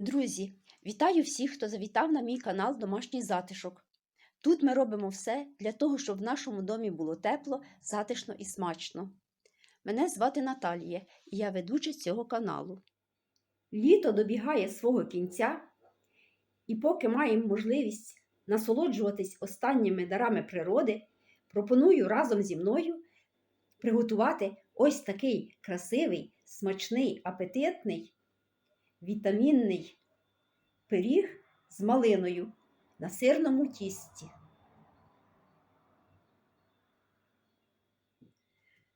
Друзі, вітаю всіх, хто завітав на мій канал Домашній затишок. Тут ми робимо все для того, щоб в нашому домі було тепло, затишно і смачно. Мене звати Наталія, і я ведуча цього каналу. Літо добігає свого кінця, і поки маємо можливість насолоджуватись останніми дарами природи, пропоную разом зі мною приготувати ось такий красивий, смачний, апетитний вітамінний пиріг з малиною на сирному тісті.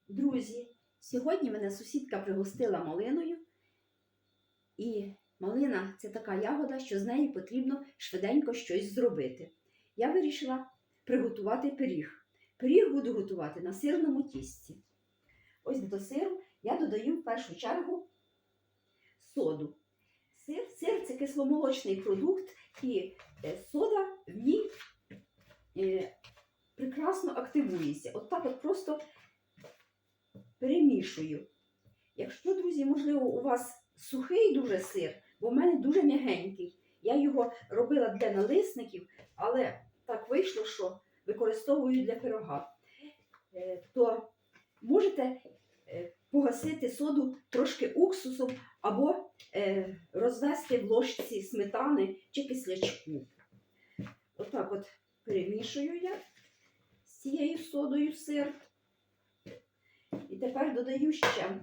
Друзі, сьогодні мене сусідка пригостила малиною, і малина це така ягода, що з неї потрібно швиденько щось зробити. Я вирішила приготувати пиріг. Пиріг буду готувати на сирному тісті. Ось до сиру я додаю в першу чергу соду. Кисломолочний продукт, і е, сода в ній е, прекрасно активується. От так от просто перемішую. Якщо, друзі, можливо, у вас сухий дуже сир, бо в мене дуже м'ягенький. Я його робила для налисників, але так вийшло, що використовую для пирога. Е, То можете погасити соду трошки уксусом або е, розвести в ложці сметани чи кислячку. Отак от перемішую я з цією содою сир. І тепер додаю ще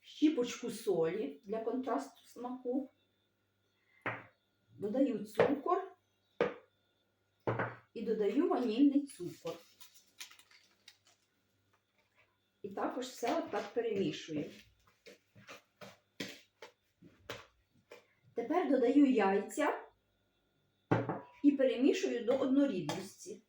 щіпочку солі для контрасту смаку. Додаю цукор і додаю ванільний цукор. І також все отак перемішую. Тепер додаю яйця і перемішую до однорідності.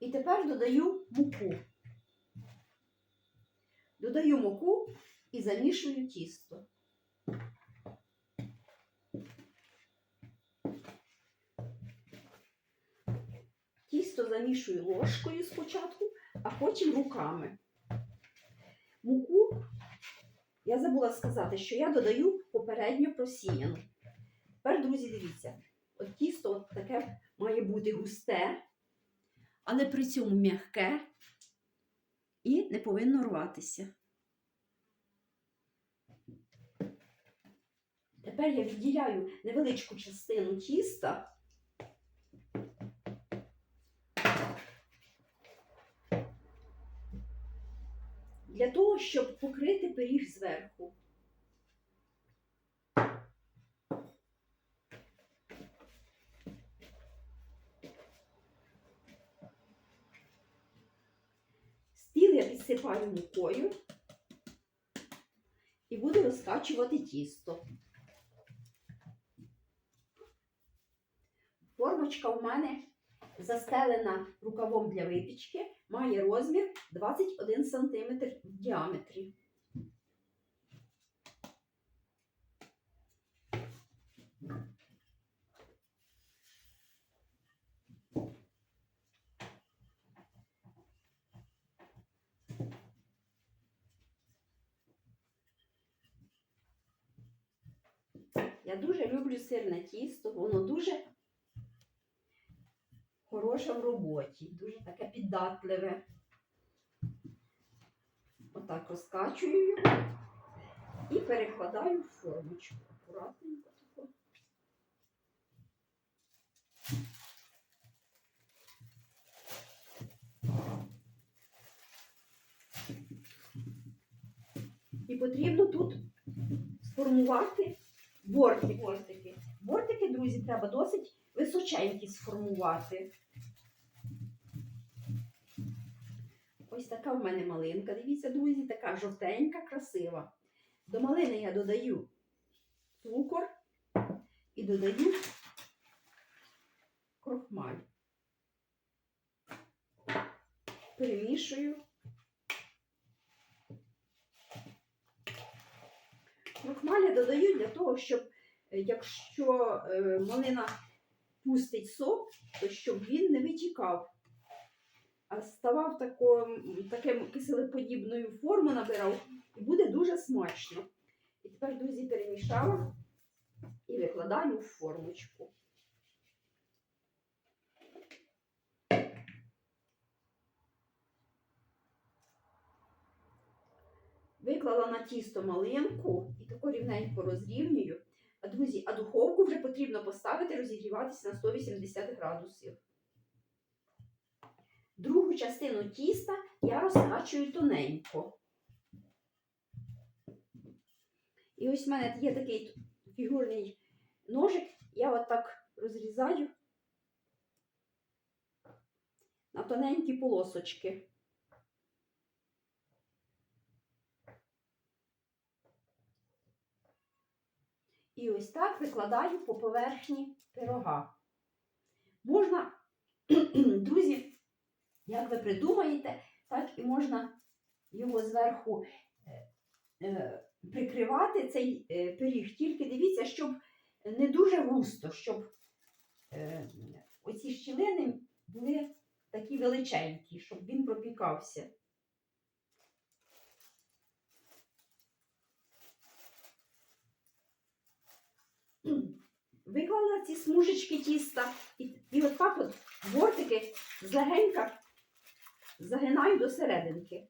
І тепер додаю муку. Додаю муку і замішую тісто. Тісто замішую ложкою спочатку, а потім руками. Муку я забула сказати, що я додаю попередньо просіяну. Тепер, друзі, дивіться, от тісто таке має бути густе, але при цьому м'яке і не повинно рватися. Тепер я відділяю невеличку частину тіста. Для того, щоб покрити пиріг зверху. Стіл я підсипаю мукою і буду розкачувати тісто. Формочка у мене застелена рукавом для випічки, має розмір 21 см в діаметрі. Я дуже люблю сирне тісто, воно дуже хороше в роботі, дуже таке піддатливе. Отак розкачую його і перекладаю в формочку. Акуратненько тако. І потрібно тут сформувати бортики. Бортики, бортики друзі, треба досить височенькі сформувати. Ось така в мене малинка. Дивіться, друзі, така жовтенька, красива. До малини я додаю цукор і додаю крохмаль. Перемішую. Крохмаль я додаю для того, щоб е, якщо е, малина пустить сок, то щоб він не витікав ставав тако, таким киселеподібною форму набирав, і буде дуже смачно. І тепер, друзі, перемішала і викладаю в формочку. Виклала на тісто малинку і тако рівненько розрівнюю. Друзі, а духовку вже потрібно поставити розігріватися на 180 градусів. Другу частину тіста я розкачую тоненько. І ось в мене є такий фігурний ножик, я отак розрізаю на тоненькі полосочки. І ось так викладаю по поверхні пирога. Можна, друзі, як ви придумаєте, так і можна його зверху е, е, прикривати цей е, пиріг. Тільки дивіться, щоб не дуже густо, щоб оці щілини були такі величенькі, щоб він пропікався. Виклала ці смужечки тіста і, і отак от бортики злегенька загинаю до серединки.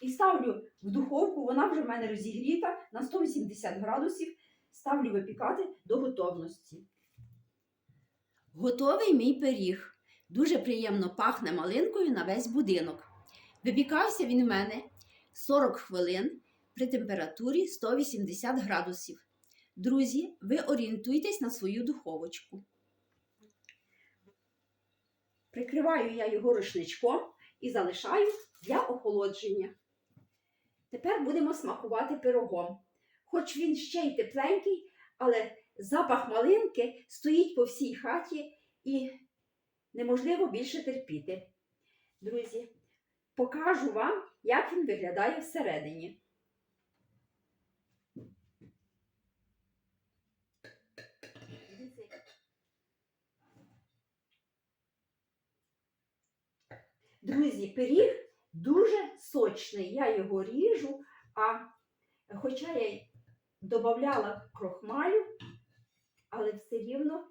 І ставлю в духовку, вона вже в мене розігріта на 180 градусів. Ставлю випікати до готовності. Готовий мій пиріг. Дуже приємно пахне малинкою на весь будинок. Випікався він в мене 40 хвилин при температурі 180 градусів. Друзі, ви орієнтуйтесь на свою духовочку. Прикриваю я його рушничком і залишаю для охолодження. Тепер будемо смакувати пирогом. Хоч він ще й тепленький, але запах малинки стоїть по всій хаті і неможливо більше терпіти. Друзі, покажу вам, як він виглядає всередині. Друзі, пиріг дуже сочний. Я його ріжу, а хоча я додавала крохмалю, але все рівно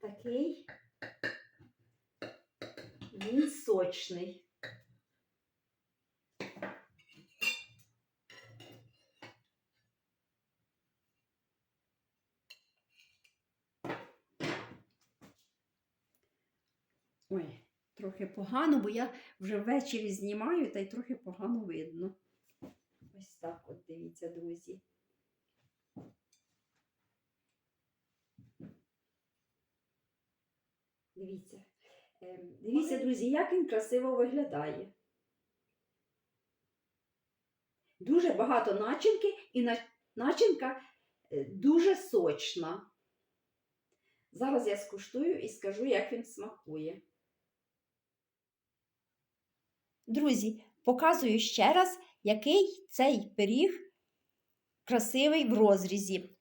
такий він сочний. Ой, трохи погано, бо я вже ввечері знімаю та й трохи погано видно. Ось так от дивіться, друзі. Дивіться. Ем, Дивіться, друзі, як він красиво виглядає. Дуже багато начинки і начинка е, дуже сочна. Зараз я скуштую і скажу, як він смакує. Друзі, показую ще раз, який цей пиріг красивий в розрізі.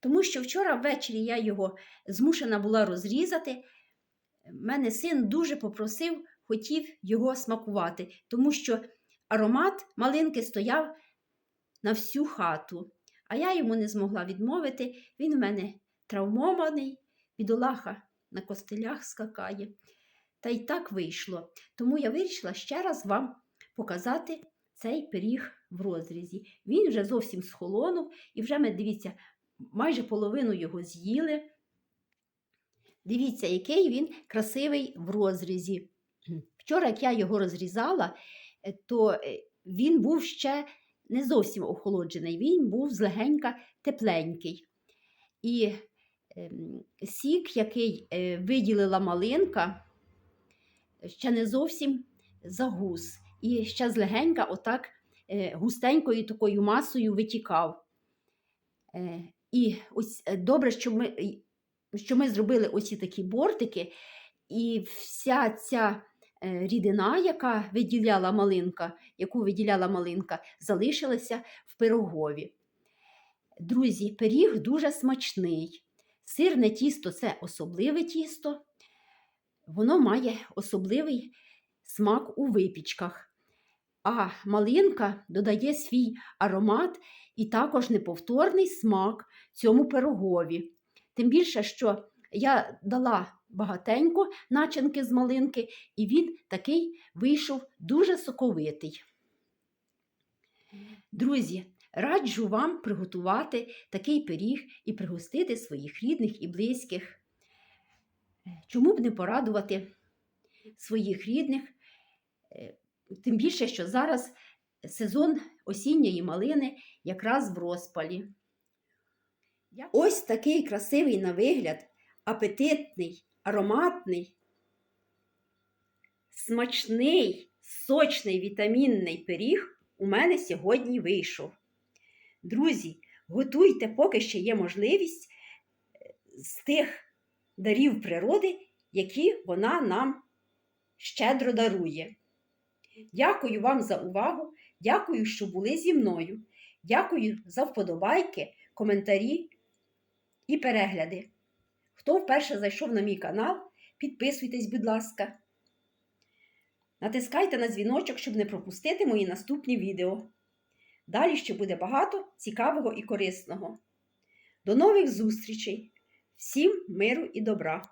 Тому що вчора ввечері я його змушена була розрізати. Мене син дуже попросив, хотів його смакувати, тому що аромат малинки стояв на всю хату. А я йому не змогла відмовити. Він у мене травмований, бідолаха на костелях скакає. Та й так вийшло. Тому я вирішила ще раз вам показати цей пиріг в розрізі. Він вже зовсім схолонув, і вже ми, дивіться, майже половину його з'їли. Дивіться, який він красивий в розрізі. Вчора, як я його розрізала, е, то е, він був ще не зовсім охолоджений, він був злегенька тепленький. І ем, сік, який е, виділила малинка, ще не зовсім загус. І ще злегенька, отак е, густенькою такою масою витікав. Е, І ось е, добре, що ми, що ми зробили оці такі бортики, і вся ця рідина, яка виділяла малинка, яку виділяла малинка, залишилася в пирогові. Друзі, пиріг дуже смачний. Сирне тісто це особливе тісто. Воно має особливий смак у випічках. А малинка додає свій аромат і також неповторний смак цьому пирогові. Тим більше, що я дала багатенько начинки з малинки, і він такий вийшов дуже соковитий. Друзі, раджу вам приготувати такий пиріг і пригостити своїх рідних і близьких. Чому б не порадувати своїх рідних? Е, Тим більше, що зараз сезон осінньої малини якраз в розпалі. Ось такий красивий на вигляд, апетитний, ароматний, смачний, сочний вітамінний пиріг у мене сьогодні вийшов. Друзі, готуйте, поки ще є можливість е, з тих дарів природи, які вона нам щедро дарує. Дякую вам за увагу, дякую, що були зі мною. Дякую за вподобайки, коментарі і перегляди. Хто вперше зайшов на мій канал, підписуйтесь, будь ласка. Натискайте на дзвіночок, щоб не пропустити мої наступні відео. Далі ще буде багато цікавого і корисного. До нових зустрічей! Всім миру і добра!